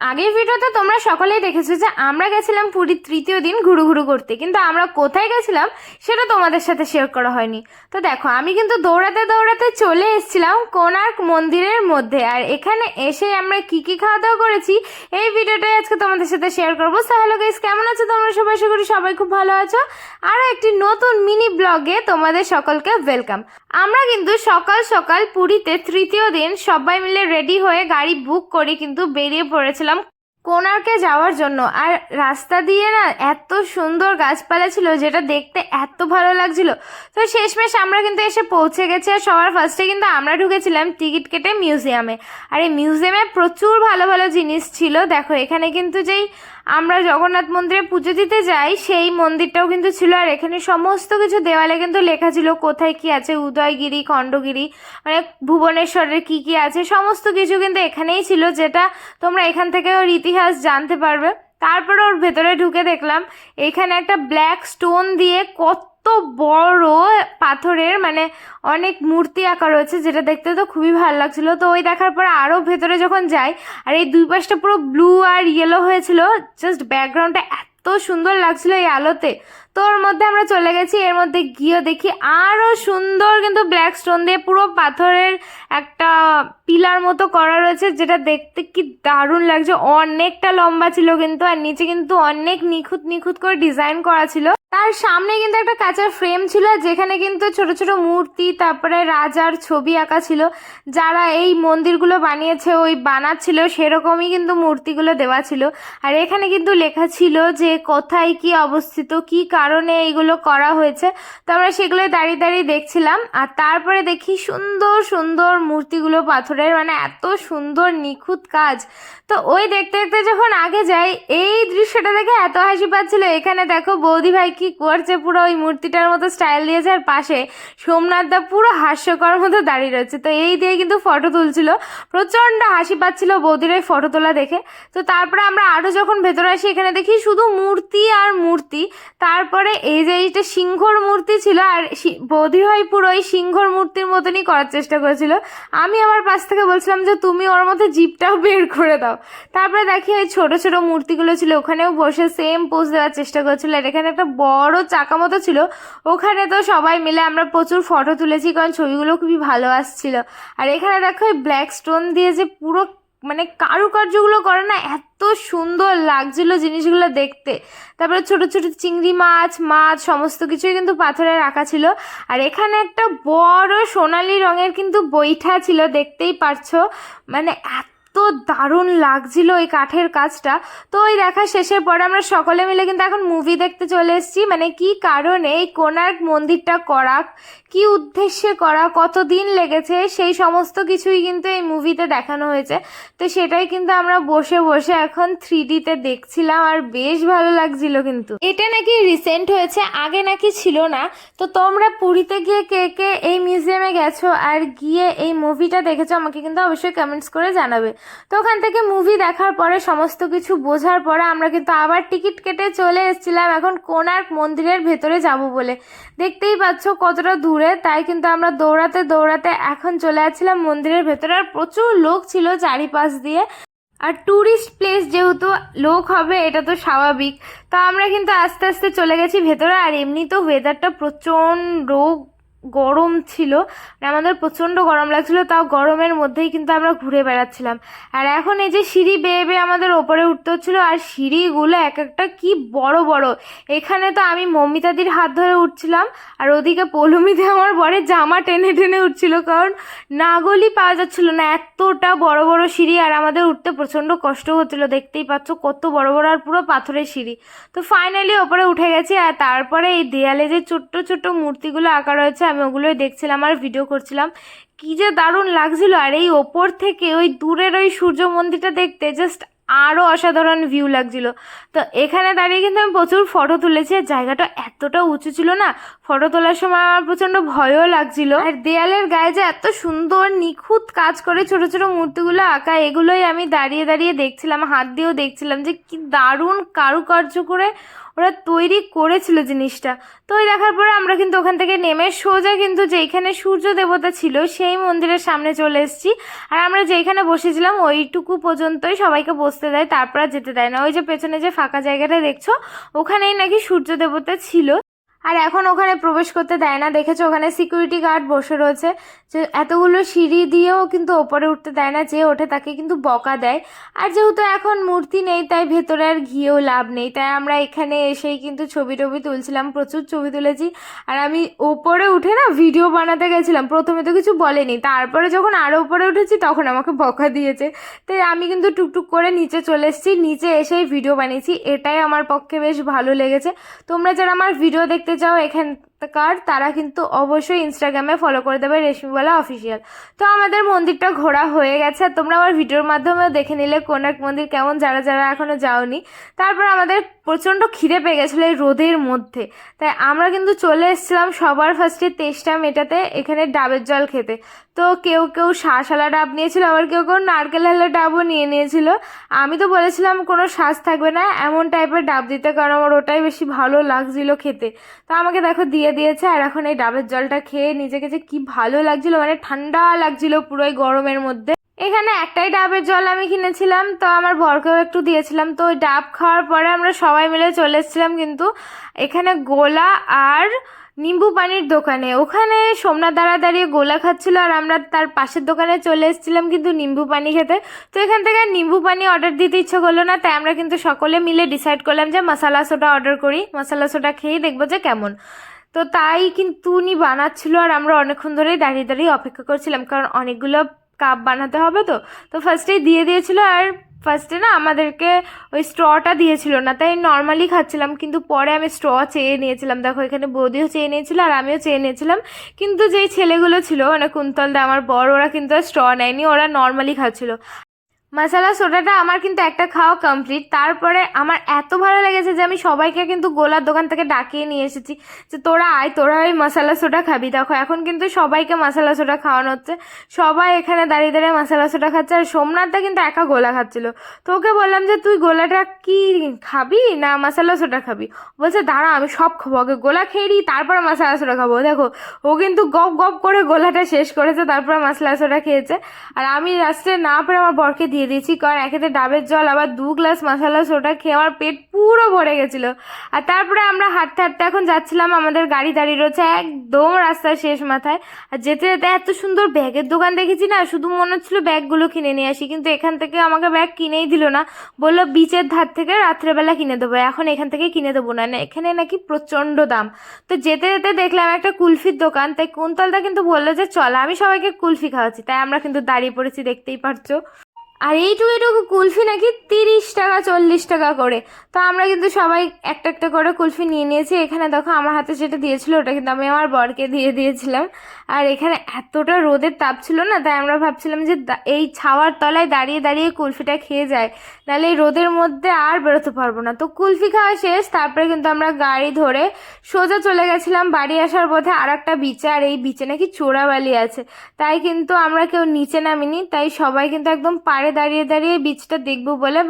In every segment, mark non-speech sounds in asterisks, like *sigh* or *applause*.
আগের ভিডিওতে তোমরা সকলেই দেখেছ যে আমরা গেছিলাম পুরীর তৃতীয় দিন ঘুরু ঘুরু করতে, কিন্তু আমরা কোথায় গেছিলাম সেটা তোমাদের সাথে শেয়ার করা হয়নি। তো দেখো, আমি কিন্তু দৌড়াতে দৌড়াতে চলে এসেছিলাম কোণার্ক মন্দিরের মধ্যে, আর এখানে এসে আমরা কি কি খাওয়া দাওয়া করেছি এই ভিডিওটাই আজকে তোমাদের সাথে শেয়ার করব। সো হ্যালো গাইস কেমন আছো তোমরা? সবাই আশা করি সবাই খুব ভালো আছো। আরও একটি নতুন মিনি ব্লগে তোমাদের সকলকে ওয়েলকাম আমরা কিন্তু সকাল সকাল পুরীতে তৃতীয় দিন সবাই মিলে রেডি হয়ে গাড়ি বুক করে কিন্তু বেরিয়ে পড়েছিলাম কোণার্কে যাওয়ার জন্য। আর রাস্তা দিয়ে না এত সুন্দর গাছপালা ছিল যেটা দেখতে এত ভালো লাগছিল। তো শেষমেশ আমরা কিন্তু এসে পৌঁছে গেছি আর সবার ফার্স্টে কিন্তু আমরা ঢুকেছিলাম টিকিট কেটে মিউজিয়ামে আর এই মিউজিয়ামে প্রচুর ভালো ভালো জিনিস ছিল। দেখো এখানে কিন্তু যেই আমরা জগন্নাথ মন্দিরে পুজো দিতে যাই, সেই মন্দিরটাও কিন্তু ছিল, আর এখানে সমস্ত কিছু দেওয়ালে কিন্তু লেখা ছিল কোথায় কি আছে, উদয়গিরি, খণ্ডগিরি মানে ভুবনেশ্বরের কি কি আছে, সমস্ত কিছু কিন্তু এখানেই ছিল, যেটা তোমরা এখান থেকে ওর ইতিহাস জানতে পারবে। তারপরে ওর ভেতরে ঢুকে দেখলাম, এখানে একটা ব্ল্যাক স্টোন দিয়ে কত বড় পাথরের মানে অনেক মূর্তি আঁকা রয়েছে যেটা দেখতে তো খুবই ভালো লাগছিল। তো ওই দেখার পর আরও ভেতরে যখন যাই, আর এই দুই পাশটা পুরো ব্লু আর ইয়েলো হয়েছিল জাস্ট ব্যাকগ্রাউন্ডটা এত সুন্দর লাগছিল এই আলোতে। তো ওর মধ্যে আমরা চলে গেছি। এর মধ্যে গিয়েও দেখি আরও সুন্দর কিন্তু ব্ল্যাক স্টোন দিয়ে পুরো পাথরের একটা পিলার মতো করা রয়েছে, যেটা দেখতে কি দারুণ লাগছে। অনেকটা লম্বা ছিল কিন্তু, আর নিচে কিন্তু অনেক নিখুঁত নিখুঁত করে ডিজাইন করা ছিল। তার সামনে কিন্তু একটা কাঁচের ফ্রেম ছিল, যেখানে কিন্তু ছোট ছোট মূর্তি, তারপরে রাজার ছবি আঁকা ছিল। যারা এই মন্দিরগুলো বানিয়েছে, ওই বানাচ্ছিল, সেরকমই কিন্তু মূর্তিগুলো দেওয়া ছিল। আর এখানে কিন্তু লেখা ছিল যে কোথায় কি অবস্থিত, কি কারণে এইগুলো করা হয়েছে। তো আমরা সেগুলো দাঁড়িয়ে দাঁড়িয়ে দেখছিলাম। আর তারপরে দেখি সুন্দর সুন্দর মূর্তিগুলো পাথরের মানে এত সুন্দর, নিখুঁত কাজ। তো ওই দেখতে দেখতে যখন আগে যাই, এই দৃশ্যটা দেখে এত হাসি পাচ্ছিল। এখানে দেখো বৌদি ভাই কি করছে, পুরো ওই মূর্তিটার মতো স্টাইল দিয়েছে। আর পাশে সোমনাথ দা পুরো হাস্যকর মতো দাঁড়িয়ে রয়েছে। তো এই দিয়ে কিন্তু ফটো তুলছিল। প্রচণ্ড হাসি পাচ্ছিল বৌদির ওই ফটো তোলা দেখে। তো তারপরে আমরা আরও যখন ভেতরে আসি, এখানে দেখি শুধু মূর্তি আর মূর্তি। তারপরে এই যে এইটা সিংহর মূর্তি ছিল, আর বৌদি ভাই পুরো ওই সিংহর মূর্তির মতনই করার চেষ্টা করেছিল। আমি আমার পাশ থেকে বলছিলাম যে, তুমি ওর মধ্যে জিপটাও *laughs* বের করে দাও। তারপরে দেখি ওই ছোট ছোট মূর্তিগুলো ছিল, ওখানেও বসে সেম পোজ দেওয়ার চেষ্টা করছিল। আর এখানে একটা বড় চাকা মতো ছিল, ওখানে তো সবাই মিলে আমরা প্রচুর ফটো তুলেছি, কারণ ছবিগুলো খুবই ভালো আসছিল। আর এখানে দেখো ওই ব্ল্যাক স্টোন দিয়ে যে পুরো মানে কারুকার্যগুলো করে না, এত সুন্দর লাগছিল জিনিসগুলো দেখতে। তারপরে ছোট ছোট চিংড়ি মাছ মাছ, সমস্ত কিছুই কিন্তু পাথরে রাখা ছিল। আর এখানে একটা বড় সোনালি রঙের কিন্তু বৈঠা ছিল, দেখতেই পারছ। মানে এত দারুণ লাগছিল ওই কাঠের কাজটা। তো ওই দেখা শেষের পরে আমরা সকলে মিলে কিন্তু এখন মুভি দেখতে চলে এসেছি। মানে কি কারণে এই কোণার্ক মন্দিরটা করা, কি উদ্দেশ্যে করা কত দিন লেগেছে, সেই সমস্ত কিছুই কিন্তু এই মুভিতে দেখানো হয়েছে। তো সেটাই কিন্তু আমরা বসে বসে এখন থ্রি ডিতে দেখছিলাম আর বেশ ভালো লাগছিল কিন্তু। এটা নাকি রিসেন্ট হয়েছে, আগে নাকি ছিল না। তো তোমরা পুরীতে গিয়ে কে কে এই মিউজিয়ামে গেছো আর গিয়ে এই মুভিটা দেখেছ, আমাকে কিন্তু অবশ্যই কমেন্টস করে জানাবে। তো ওখান থেকে মুভি দেখার পরে সমস্ত কিছু বোঝার পরে আমরা কিন্তু আবার টিকিট কেটে চলে এসেছিলাম এখন কোণার্ক মন্দিরের ভেতরে যাব বলে। দেখতেই পাচ্ছ কতটা দূরে, তাই কিন্তু আমরা দৌড়াতে দৌড়াতে এখন চলে আসছিলাম মন্দিরের ভেতরে। আর প্রচুর লোক ছিল চারিপাশ দিয়ে। আর ট্যুরিস্ট প্লেস যেহেতু লোক হবে, এটা তো স্বাভাবিক। তো আমরা কিন্তু আস্তে আস্তে চলে গেছি ভেতরে। আর এমনি তো ওয়েদারটা প্রচণ্ড গরম ছিল আমাদের প্রচণ্ড গরম লাগছিল, তাও গরমের মধ্যেই কিন্তু আমরা ঘুরে বেড়াচ্ছিলাম। আর এখন এই যে সিঁড়ি বেয়ে বেয়ে আমাদের ওপরে উঠতে হচ্ছিল, আর সিঁড়িগুলো এক একটা কি বড় বড়। এখানে তো আমি মমিতাদির হাত ধরে উঠছিলাম, আর ওদিকে পলমিতে আমার বরে জামা টেনে টেনে উঠছিল, কারণ নাগলি পাওয়া যাচ্ছিল না, এতটা বড় বড় সিঁড়ি, আর আমাদের উঠতে প্রচণ্ড কষ্ট হচ্ছিল, দেখতেই পাচ্ছ কত বড় বড় আর পুরো পাথরের সিঁড়ি। তো ফাইনালি ওপরে উঠে গেছি, আর তারপরে এই দেয়ালে যে ছোট্ট ছোট্ট মূর্তিগুলো আঁকা রয়েছে আমি ওগুলোই দেখছিলাম আর ভিডিও করছিলাম। কি যে দারুণ লাগছিল। আর এই ওপর থেকে ওই দূরের ওই সূর্য মন্দিরটা দেখতে জাস্ট আরও অসাধারণ ভিউ লাগছিল। তো এখানে দাঁড়িয়ে কিন্তু আমি প্রচুর ফটো তুলেছি। আর জায়গাটা এতটা উঁচু ছিল না ফটো তোলার সময় আমার প্রচণ্ড ভয়ও লাগছিল। আর দেয়ালের গায়ে যে এত সুন্দর নিখুঁত কাজ করে ছোট ছোট মূর্তিগুলো আঁকা, এগুলোই আমি দাঁড়িয়ে দাঁড়িয়ে দেখছিলাম, হাত দিয়েও দেখছিলাম যে কি দারুণ কারুকার্য করে ওরা তৈরি করেছিল জিনিসটা। তো ওই দেখার পরে আমরা কিন্তু ওখান থেকে নেমে সোজা কিন্তু যেইখানে সূর্য দেবতা ছিল, সেই মন্দিরের সামনে চলে এসেছি। আর আমরা যেইখানে বসেছিলাম, ওইটুকু পর্যন্তই সবাইকে বসতে দেয়, তারপর যেতে দেয় না। ওই যে পেছনে যে ফাঁকা জায়গাটা দেখছ, ওখানেই নাকি সূর্য দেবতা ছিল। আর এখন ওখানে প্রবেশ করতে দেয় না। দেখেছ ওখানে সিকিউরিটি গার্ড বসে রয়েছে। যে এতগুলো সিঁড়ি দিয়েও কিন্তু ওপরে উঠতে দেয় না, যে ওঠে তাকে কিন্তু বকা দেয়। আর যেহেতু এখন মূর্তি নেই, তাই ভেতরে আর গিয়েও লাভ নেই। তাই আমরা এখানে এসেই কিন্তু ছবি টবি তুলছিলাম, প্রচুর ছবি তুলেছি। আর আমি ওপরে উঠে না ভিডিও বানাতে গেছিলাম। প্রথমে তো কিছু বলেনি। তারপরে যখন আরও উপরে উঠেছি, তখন আমাকে বকা দিয়েছে। তাই আমি কিন্তু টুকটুক করে নিচে চলে এসেছি। নিচে এসেই ভিডিও বানিয়েছি। এটাই আমার পক্ষে বেশ ভালো লেগেছে। তোমরা যারা আমার ভিডিও দেখতে চাও এখানকার তারা কিন্তু অবশ্যই ইনস্টাগ্রামে ফলো করে দেবে রেশমিওয়ালা অফিসিয়াল তো আমাদের মন্দিরটা ঘোরা হয়ে গেছে। আর তোমরা আমার ভিডিওর মাধ্যমেও দেখে নিলে কোনার্ক মন্দির কেমন, যারা যারা এখনও যাওনি। তারপর আমাদের প্রচণ্ড খিদে পেয়ে গেছিল এই রোদের মধ্যে। তাই আমরা কিন্তু চলে এসেছিলাম সবার ফার্স্টে তেষ্টা মেটাতে, এখানে ডাবের জল খেতে। তো কেউ কেউ শাঁসালা ডাব নিয়েছিল, আবার কেউ কেউ নারকেল হালা ডাবও নিয়ে নিয়েছিল। আমি তো বলেছিলাম কোনো শ্বাস থাকবে না, এমন টাইপের ডাব দিতে, কারণ আমার ওটাই বেশি ভালো লাগছিল খেতে। তো আমাকে দেখো দিয়ে দিয়েছে আর এখন এই ডাবের জলটা খেয়ে নিজেকে যে কি ভালো লাগছিল মানে ঠান্ডা লাগছিল পুরো এই গরমের মধ্যে। এখানে একটাই ডাবের জল আমি কিনেছিলাম, তো আমার বরকেও একটু দিয়েছিলাম। তো ওই ডাব খাওয়ার পরে আমরা সবাই মিলে চলে এসেছিলাম কিন্তু এখানে গোলা আর নিম্বু পানির দোকানে। ওখানে সোমনাথ দাঁড়া দাঁড়িয়ে গোলা খাচ্ছিল আর আমরা তার পাশের দোকানে চলে এসেছিলাম কিন্তু নিম্বু পানি খেতে। তো এখান থেকে নিম্বু পানি অর্ডার দিতে ইচ্ছে করল না, তাই আমরা কিন্তু সকলে মিলে ডিসাইড করলাম যে মশালা সোডা অর্ডার করি। মশালা সোডা খেয়েই দেখব যে কেমন। তো তাই কিন্তু উনি বানাচ্ছিল আর আমরা অনেকক্ষণ ধরেই দাঁড়িয়ে দাঁড়িয়ে অপেক্ষা করছিলাম, কারণ অনেকগুলো কাপ বানাতে হবে তো। তো ফার্স্টেই দিয়ে দিয়েছিল আর ফার্স্টে না আমাদেরকে ওই স্ট্রটা দিয়েছিল না, তাই নর্মালি খাচ্ছিলাম, কিন্তু পরে আমি স্ট্র চেয়ে নিয়েছিলাম। দেখো, এখানে বৌদিও চেয়ে নিয়েছিল আর আমিও চেয়ে নিয়েছিলাম। কিন্তু যেই ছেলেগুলো ছিল মানে কুন্তলদা, আমার বর ওরা কিন্তু স্ট্র নেয়নি, ওরা নর্মালি খাচ্ছিল। মশালা সোডাটা আমার কিন্তু একটা খাওয়া কমপ্লিট তারপরে আমার এত ভালো লেগেছে যে আমি সবাইকে কিন্তু গোলার দোকান থেকে ডাকিয়ে নিয়ে এসেছি যে তোরা আয়, তোরা ওই মশালা সোডা খাবি। দেখো, এখন কিন্তু সবাইকে মশালা সোডা খাওয়ানো হচ্ছে। সবাই এখানে দাঁড়িয়ে দাঁড়িয়ে মশালা সোডা খাচ্ছে আর সোমনাথটা কিন্তু একা গোলা খাচ্ছিল। তো ওকে বললাম যে তুই গোলাটা কি খাবি না মশালা সোডা খাবি? বলছে, দাঁড়া, আমি সব খাব। ওকে গোলা খেয়ে দিই তারপরে মশালা সোডা খাব। দেখো, ও কিন্তু গপ গপ করে গোলাটা শেষ করেছে, তারপরে মশলা সোডা খেয়েছে। আর আমি লাস্টে না পেরে আমার বরকে দিয়ে দিয়েছি, কারণ একেতে ডাবের জল, আবার দু গ্লাস মশলা সোডা খেয়ে আমার পেট পুরো ভরে গেছিল। আর তারপরে আমরা হাঁটতে হাঁটতে এখন যাচ্ছিলাম, আমাদের গাড়ি দাঁড়িয়ে রয়েছে একদম রাস্তার শেষ মাথায়। আর যেতে যেতে এত সুন্দর ব্যাগের দোকান দেখেছি না, শুধু মনে হচ্ছিল ব্যাগগুলো কিনে নিয়ে আসি, কিন্তু এখান থেকে আমাকে ব্যাগ কিনেই দিল না। বলল, বিচের ধার থেকে রাত্রেবেলা কিনে দেবো, এখন এখান থেকে কিনে দেবো না। না, এখানে নাকি প্রচণ্ড দাম। তো যেতে যেতে দেখলাম একটা কুলফির দোকান, তাই কুন্তলদা কিন্তু বলল যে, চল, আমি সবাইকে কুলফি খাওয়াচ্ছি। তাই আমরা কিন্তু দাঁড়িয়ে পড়েছি, দেখতেই পারছ। আর এইটুকু এইটুকু কুলফি নাকি তিরিশ টাকা, চল্লিশ টাকা করে। তো আমরা কিন্তু সবাই একটা একটা করে কুলফি নিয়ে নিয়েছি। এখানে দেখো আমার হাতে যেটা দিয়েছিল, ওটা কিন্তু আমি আমার বরকে দিয়ে দিয়েছিলাম। আর এখানে এতটা রোদের তাপ ছিল না, তাই আমরা ভাবছিলাম যে এই ছাওয়ার তলায় দাঁড়িয়ে দাঁড়িয়ে কুলফিটা খেয়ে যায় নাহলে এই রোদের মধ্যে আর বেরোতে পারব না। তো কুলফি খাওয়া শেষ, তারপরে কিন্তু আমরা গাড়ি ধরে সোজা চলে গেছিলাম বাড়ি আসার পথে আর একটা বিচে আর এই বিচে নাকি চোরাবালি আছে। তাই কিন্তু আমরা কেউ নিচে নামিনি, তাই সবাই কিন্তু একদম পাড়ে দাঁড়িয়ে দাঁড়িয়ে বিচটা দেখব বলে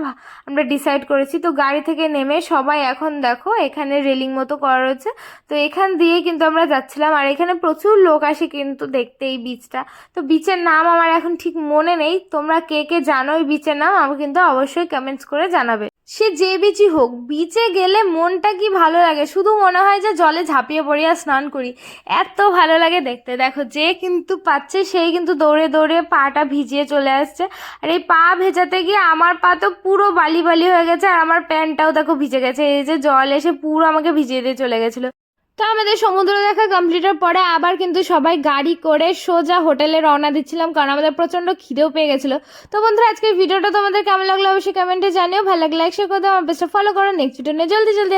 আমরা ডিসাইড করেছি। তো গাড়ি থেকে নেমে সবাই এখন দেখো, এখানে রেলিং মতো করা রয়েছে। তো এখান দিয়ে কিন্তু আমরা যাচ্ছিলাম। আর এখানে প্রচুর লোক আসে কিন্তু দেখতে এই বিচটা তো বিচের নাম আমার এখন ঠিক মনে নেই। তোমরা কে কে জানো এই বিচের নাম আমাকে কিন্তু অবশ্যই কমেন্টস করে জানাবে। সে যে বিচই হোক বিচে গেলে মনটা কি ভালো লাগে? শুধু মনে হয় যে জলে ঝাঁপিয়ে পড়ি আর স্নান করি। এত ভালো লাগে দেখতে। দেখো, যে কিন্তু পাচ্ছে সেই কিন্তু দৌড়ে দৌড়ে পাটা ভিজিয়ে চলে আসছে। আর এই পা ভেজাতে গিয়ে আমার পা তো পুরো বালি বালি হয়ে গেছে। আর আমার প্যান্টটাও দেখো ভিজে গেছে। এই যে জল এসে পুরো আমাকে ভিজিয়ে দিয়ে চলে গেছিল। তো আমাদের সমুদ্র দেখা কমপ্লিটের পরে আবার কিন্তু সবাই গাড়ি করে সোজা হোটেলে রওনা দিচ্ছিলাম, কারণ আমাদের প্রচণ্ড খিদেও পেয়ে গেছিল। তো বন্ধুরা, আজকের ভিডিওটা তোমাদের কেমন লাগল অবশ্যই কমেন্টে জানিও। ভালো লাগলে দাও। আমার পেজটা ফলো করো। নেক্সট ভিডিও নিয়ে জলদি জলদি